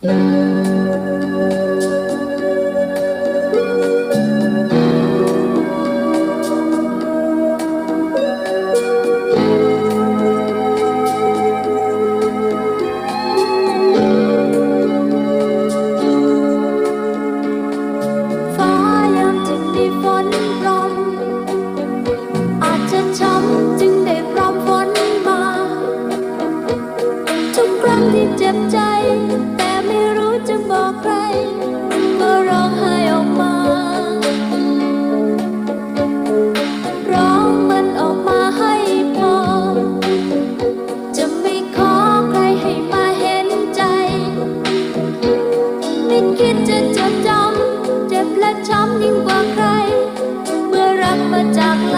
ฟ้ายามจึงได้ฝนพรมอาจจะช้ำจึงได้พร้อมฝนมา ทุกครั้งที่เจ็บใจ จะบอกใครก็ร้องไห้ออกมา ร้องมันออกมาให้พอ จะไม่ขอใครให้มาเห็นใจ ไม่คิดจะจดจำเจ็บและช้ำยิ่งกว่าใคร เมื่อรักมาจากลา